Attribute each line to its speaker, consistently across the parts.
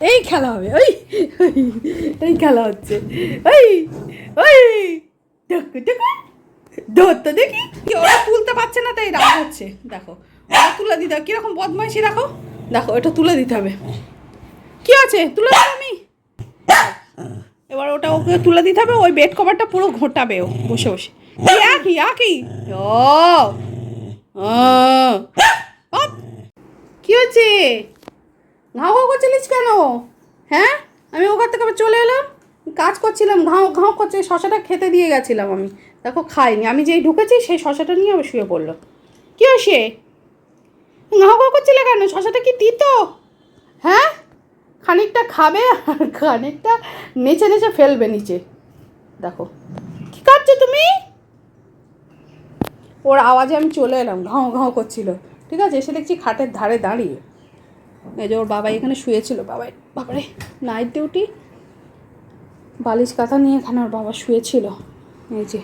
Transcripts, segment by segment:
Speaker 1: এই খেলা হবে, ওই এই খেলা হচ্ছে, ওই ওই দেখো দেখো ধর দেখি। কি, ওরা তুলতে পারছে না, তাই রাগ হচ্ছে। দেখো, ওরা তুলে দিতে হবে। কীরকম বদমাইশি রাখো দেখো, এটা তুলে দিতে হবে। কি আছে? তুলে দেবো আমি। এবার ওটা ওকে তুলে দিতে হবে, ওই বেড কভারটা পুরো ঘোটাবে ও, বসে বসে। একই একই। ও। কি হচ্ছে? ঘাও ঘাও করছিলিস কেন হ্যাঁ? আমি ওখান থেকে আবার চলে এলাম, কাজ করছিলাম, ঘাও ঘাও করছে শশাটা খেতে দিয়ে গেছিলাম আমি। দেখো খাইনি, আমি যেই ঢুকেছি সেই শশাটা নিয়ে আবার শুয়ে পড়ল। কি হয়েছে? ঘাও ঘাও করছিলে কেন? শশাটা কি তিত? হ্যাঁ? খানিকটা খাবে আর খানিকটা নেচে নেচে ফেলবে নিচে। দেখো, কি কাটছো তুমি? ওর আওয়াজে আমি চলে এলাম, ঘাও ঘাও করছিল। ঠিক আছে, এসে দেখছি খাটের ধারে দাঁড়িয়ে। এই যে ওর বাবা এখানে শুয়েছিল। বাবাই, বাবারে নাইট ডিউটি বালিশ কাঁথা নিয়ে এখানে ওর বাবা শুয়েছিল। এই যে,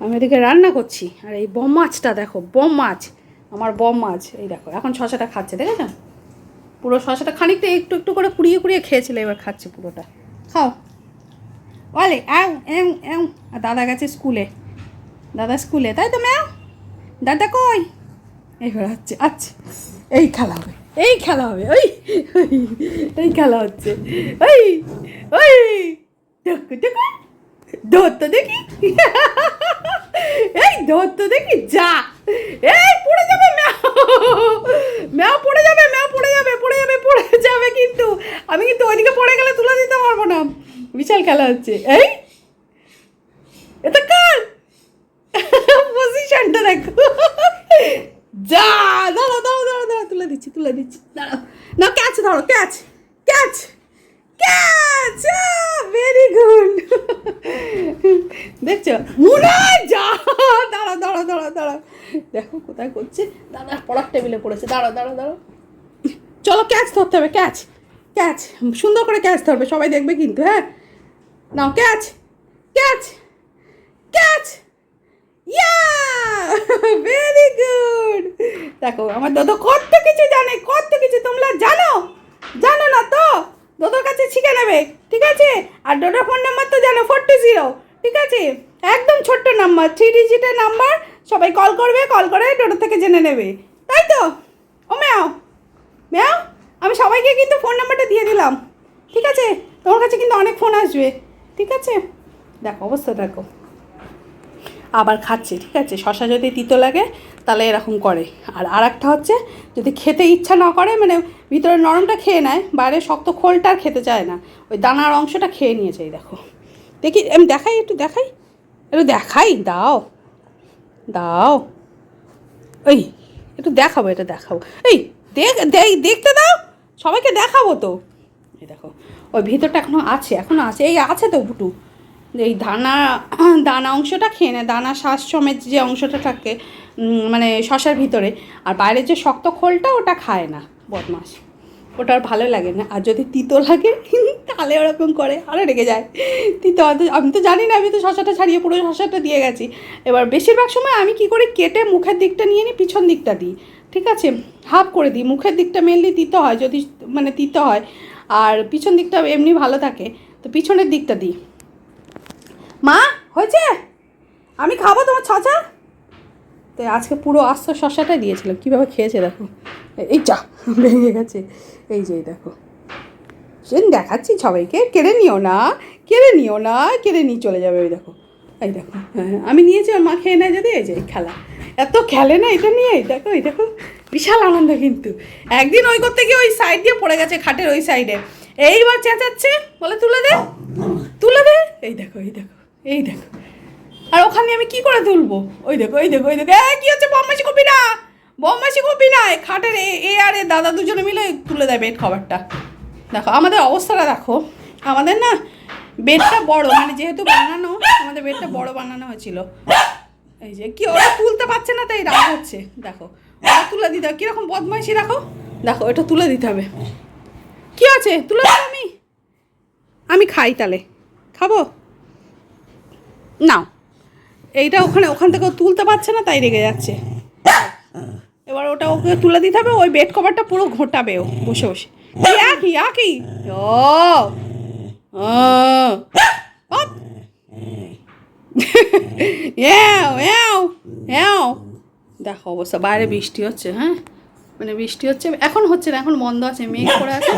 Speaker 1: আমি এদিকে রান্না করছি, আর এই বম মাছটা দেখো, বম মাছ, আমার বম মাছ। এই দেখো, এখন শশাটা খাচ্ছে দেখেছেন পুরো শশাটা খানিকটা একটু একটু করে কুড়িয়ে কুড়িয়ে খেয়েছিল, এবার খাচ্ছে পুরোটা। খাও। বলে অ্যাও এম এম আর দাদা গেছে স্কুলে। দাদা স্কুলে, তাই তো ম্যাও? দাদা কই? এইবার হচ্ছে আচ্ছা এই খেলা হবে। এই খেলা হবে, ওই এই খেলা হচ্ছে, ওই ওই দেখো দেখো, এই ধর তো দেখি, যা, এই পড়ে যাবে ম্যাও পড়ে যাবে, ম্যাও পড়ে যাবে পড়ে যাবে পড়ে যাবে কিন্তু, আমি কিন্তু ওইদিকে পড়ে গেলে তুলে দিতে পারব না, বিশাল খেলা হচ্ছে, এই, এটা কার? পজিশনটা দেখো যা, দাঁড়াও দাঁড়াও দাঁড়াও দাঁড়াও, তুলে দিচ্ছি তুলে দিচ্ছি, দাঁড়াও। না ক্যাচ ধরো catch catch catch very good দেখছ? মুনা, যা, দাঁড়াও দাঁড়াও দাঁড়াও দাঁড়াও। দেখো কোথায় করছে। দাদা পড়ার টেবিলে পড়েছে। দাঁড়াও দাঁড়াও দাঁড়াও। চলো ক্যাচ ধরতে হবে ক্যাচ ক্যাচ সুন্দর করে ক্যাচ ধরবে, সবাই দেখবে কিন্তু হ্যাঁ? নাও ক্যাচ ক্যাচ ক্যাচ ইয়া দেখো, আমার দাদা কত কিছু জানে, কত কিছু তোমরা জানো জানো না তো? দাদার কাছে শিখে নেবে, ঠিক আছে? আর ডোডার ফোন নাম্বার তো জানো ফোর টু জিরো ঠিক আছে? একদম ছোট্ট নাম্বার থ্রি ডিজিটের নাম্বার সবাই কল করবে কল করে ডোডো থেকে জেনে নেবে। তাই তো? ও ম্যাও ম্যাও, আমি সবাইকে কিন্তু ফোন নাম্বারটা দিয়ে দিলাম, ঠিক আছে? তোমার কাছে কিন্তু অনেক ফোন আসবে, ঠিক আছে? দেখো, অবস্থা দেখো। আবার খাচ্ছে, ঠিক আছে? শশা যদি তিতো লাগে, তাহলে এরকম করে। আর আর একটা হচ্ছে, যদি খেতে ইচ্ছা না করে মানে ভিতরে নরমটা খেয়ে নেয়, বাইরে শক্ত খোলটা আর খেতে চায় না। ওই দানার অংশটা খেয়ে নিয়েছে এই দেখো। দেখি, আমি দেখাই, একটু দেখাই। একটু দেখাই, দাও। দাও। ওই একটু দেখাবো, এটা দেখাবো। এই, দেখ, দেখ- দেখতে দাও। সবাইকে দেখাবো তো। এই দেখো, ওই ভিতরটা এখনও আছে এখনও আছে। এই আছে তো, বুটু। এই দানা দানা অংশটা খেয়ে নেয় দানা শ্বাস সমেত যে অংশটা থাকে মানে শশার ভিতরে, আর বাইরের যে শক্ত খোলটা ওটা খায় না বদমাস ওটা আর ভালো লাগে না, আর যদি তিতো লাগে, তাহলে ওরকম করে আরও রেগে যায়। তিতো, আমি তো জানি না, আমি তো শশাটা ছাড়িয়ে পুরো শশাটা দিয়ে গেছি। এবার বেশিরভাগ সময় আমি কি করি, কেটে মুখের দিকটা নিয়ে নিই পিছন দিকটা দিই, ঠিক আছে? হাফ করে দিই, মুখের দিকটা মেনলি তিতো হয়, যদি মানে তিতো হয়, আর পিছন দিকটা এমনি ভালো থাকে, তো পিছনের দিকটা দিই। মা? হয়েছে? আমি খাব তোমার ছচা? তো আজকে পুরো আস্ত শশাটাই দিয়েছিলাম। কীভাবে খেয়েছে দেখো। এই চা ভেঙে গেছে। এই যে এই দেখো। সে দেখাচ্ছি সবাইকে। কেড়ে নিও না কেড়ে নিও না কেড়ে নিয়ে চলে যাবে ওই দেখো। এই দেখো হ্যাঁ আমি নিয়েছি ওর মা খেয়ে নেয় যদি এই যে খেলা। এত খেলে না এটা নিয়ে? এই দেখো এই দেখো। বিশাল আনন্দ কিন্তু। একদিন ওই করতে গিয়ে ওই সাইড দিয়ে পড়ে গেছে খাটের ওই সাইডে এইবার চেঁচাচ্ছে বলে তুলে দে। তুলে দে। এই দেখো এই দেখো। এই দেখো। আর ওখানে আমি কি করে তুলবো? ওই দেখো ওই দেখো ওই দেখো। এ কি হচ্ছে বম্মাসি কপি না? বম্মাসি কপি না খাটের এ আর এ দাদা দুজনে মিলে তুলে দেয় বেড খাবারটা দেখো, আমাদের অবস্থাটা দেখো। আমাদের না বেডটা বড় মানে যেহেতু বানানো, আমাদের বেডটা বড় বানানো হয়েছিল। এই যে, কি ওরা তুলতে পারছে না, তাই রাগ হচ্ছে। দেখো, ওরা তুলে দিতে হবে কীরকম বদমাইশি রাখো দেখো, এটা তুলে দিতে হবে। কি আছে? তুলে আমি। আমি খাই তাহলে। খাব? নাও। এইটা ওখানে, ওখান থেকে তুলতে পারছে না, তাই রেগে যাচ্ছে। এবার ওটা ওকে তুলে দিতে হবে, ওই বেড কভারটা পুরো ঘোটাবে ও, বসে বসে। কি কি ও দেখো অবস্থা, বাইরে বৃষ্টি হচ্ছে হ্যাঁ? মানে বৃষ্টি হচ্ছে, এখন হচ্ছে না, এখন বন্ধ আছে, মেঘ করে আছে।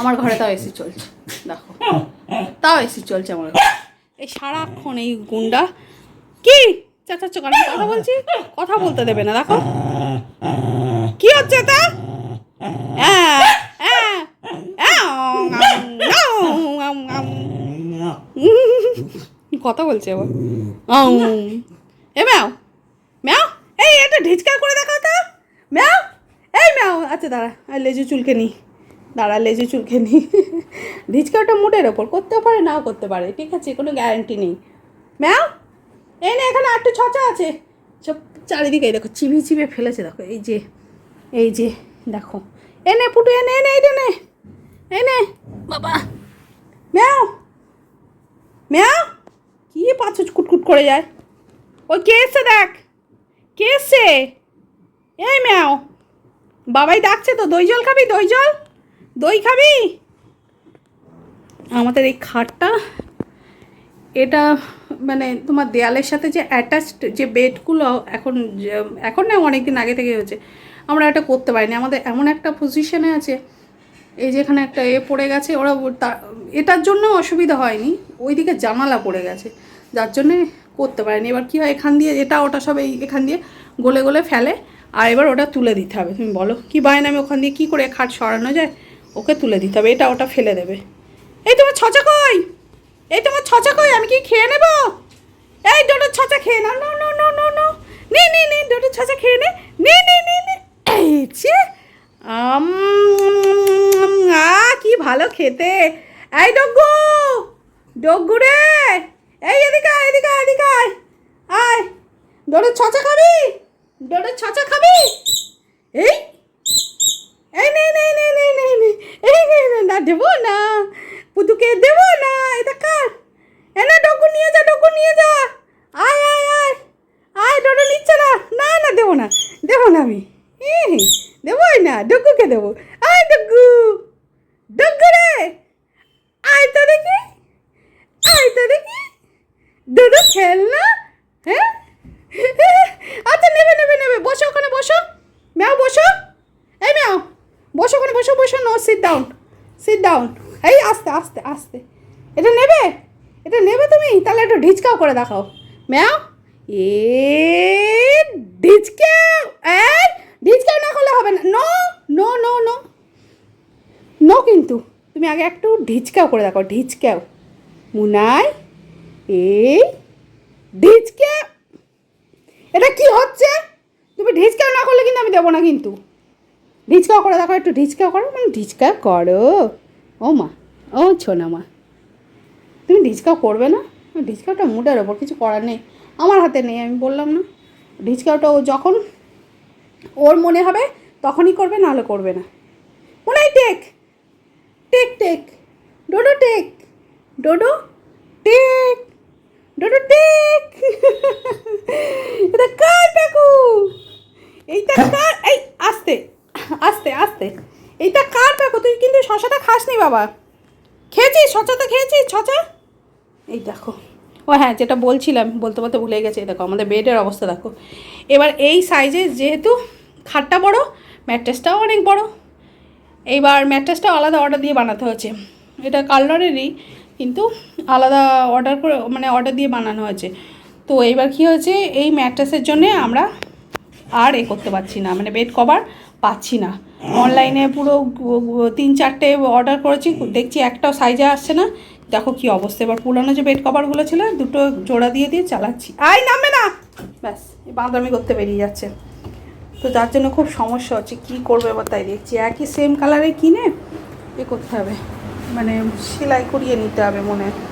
Speaker 1: আমার ঘরে তাও এসি চলছে, দেখো। তাও এসি চলছে আমার ঘরে। এই সারাক্ষণ এই গুন্ডা। কি? চাচাচ্ছ কারণ কথা বলছি? কথা বলতে দেবে না, দেখো। কি হচ্ছে তা। কথা বলছে আবার। এ ম্যাও ম্যাও, এই এটা ঢিচকা করে দেখাও তো। ম্যাও, এই ম্যাও আচ্ছা দাঁড়া লেজু চুলকে নি। দাঁড়া লেজু চুলকে নিই নি ঢিচকাটা মুডের ওপর করতেও পারে নাও করতে পারে ঠিক আছে কোনো গ্যারান্টি নেই। ম্যাও এই না এখানে আটটু ছচা আছে। সব চারিদিকে এই দেখো চিবিয়ে চিবিয়ে ফেলেছে দেখো এই যে এই যে দেখো। এনে পুটু এনে এনে এইটা নে এনে বাবা। ম্যাও ম্যাও কি পাঁচ কুটকুট করে যায়। ওই কে এসছে দেখ। কে এসছে? এই ম্যাও। বাবাই ডাকছে তো দই জল খাবি দই জল দই খাবি? আমাদের এই খাটটা, এটা মানে তোমার দেয়ালের সাথে যে অ্যাটাচড যে বেডগুলো এখন এখন না অনেক দিন আগে থেকে হয়েছে, আমরা এটা করতে পারিনি। আমাদের এমন একটা পজিশনে আছে, এই যে এখানে একটা এ পড়ে গেছে, ওরা এটার জন্য অসুবিধা হয়নি, ওইদিকে জানালা পড়ে গেছে, যার জন্যে করতে পারেনি। এবার কী হয়, এখান দিয়ে এটা, ওটা সব এই এখান দিয়ে গলে গলে ফেলে, আর এবার ওটা তুলে দিতে হবে। তুমি বলো, কি বাইন আমি ওখান দিয়ে কী করে খাট সরানো যায়? ওকে তুলে দিতে হবে, এটা ওটা ফেলে দেবে। এই তোমার ছচা কই? এই তোমার ছচা কই? আমি কি খেয়ে নেব? এই ডোডো ছচা খেয়ে নাও no no no no no নে নে নে ডোডো ছচা খেয়ে নে। নে নে নে নে। এই আম, আ, কি ভালো খেতে। এই ডগ্গু ডগ্গু রে। এই এদিকে আয় এদিকে আয় এদিকে আয়। আয়। ডোডো ছচা খাবি? ডোডো ছচা খাবি এই এই নে নে নে নে নে নে এই নে নে না দেবো না পুতুকে দেবো না এটা কার এনে ডগু নিয়ে যা ডগু নিয়ে যা আয় আয় আয় আয় ডোডো নিচ্ছে না না না দেবো না দেবো না আমি এই, দেবোই না দেবো। আয় ডগ্গু ডগ্গু রে! আয় তো দেখি। আয় তো দেখি। ডোডো খেল না? হ্যাঁ? আচ্ছা নেবে নেবে নেবে। বসো ওখানে, বসো। ম্যাও, বসো। এই ম্যাও, বসো ওখানে, বসো বসো। No sit down sit down এই, আস্তে আস্তে আস্তে। এটা নেবে? এটা নেবে তুমি? তাহলে একটু ঢিচকাও করে দেখাও। ম্যাও, এ ঢিচকাও, এই ঢিচকাও না করলে হবে না। No no no no no কিন্তু, তুমি আগে একটু ঢিচকাও করে দেখো, ঢিচকাও। মুনাই, এই, ঢিচকে। এটা কি হচ্ছে? তুমি ঢিচকাও না করলে কিন্তু আমি দেবো না কিন্তু। ঢিচকাও করে, দেখো একটু ঢিচকাও করো মানে ঢিচকাও করো। ও মা, ও ছোনা মা। তুমি ঢিচকাও করবে না? ঢিচকাওটা মুডের ওপর, কিছু করার নেই। আমার হাতে নেই, আমি বললাম না। ঢিচকাওটা ও যখন, ওর মনে হবে তখনই করবে, নাহলে করবে না। হয় take. Take take. Dodo take. Dodo take. Dodo take. এটা কার টাকু এইটা কার এই, আস্তে। আস্তে আস্তে। এইটা কার টাকু তুই কিন্তু শশাটা খাসনি বাবা। খেয়েছিস? শশাটা খেয়েছিস? শশা? এই দেখো। ও হ্যাঁ যেটা বলছিলাম, বলতে বলতে ভুলে গেছে। দেখো, আমাদের বেডের অবস্থা দেখো। এবার এই সাইজে যেহেতু খাটটা বড় ম্যাট্রেসটাও অনেক বড়। এইবার ম্যাট্রেসটা আলাদা অর্ডার দিয়ে বানাতে হয়েছে। এটা কালারেরই কিন্তু আলাদা অর্ডার করে মানে অর্ডার দিয়ে বানানো হয়েছে। তো এইবার কী হয়েছে, এই ম্যাট্রেসের জন্যে আমরা আর এ করতে পারছি না মানে বেড কভার পাচ্ছি না। অনলাইনে পুরো তিন চারটে অর্ডার করেছি, দেখছি একটাও সাইজে আসছে না। দেখো কি অবস্থা, এবার পুরানো যে বেড কভারগুলো ছিল, দুটো জোড়া দিয়ে দিয়ে চালাচ্ছি। আই নামবে না! ব্যাস বাঁধামি করতে বেরিয়ে যাচ্ছে। তো যার জন্য খুব সমস্যা হচ্ছে, কী করবে এবার তাই দেখছি। একই সেম কালারে কিনে এ করতে হবে। মানে সেলাই করিয়ে নিতে হবে মনে। হয়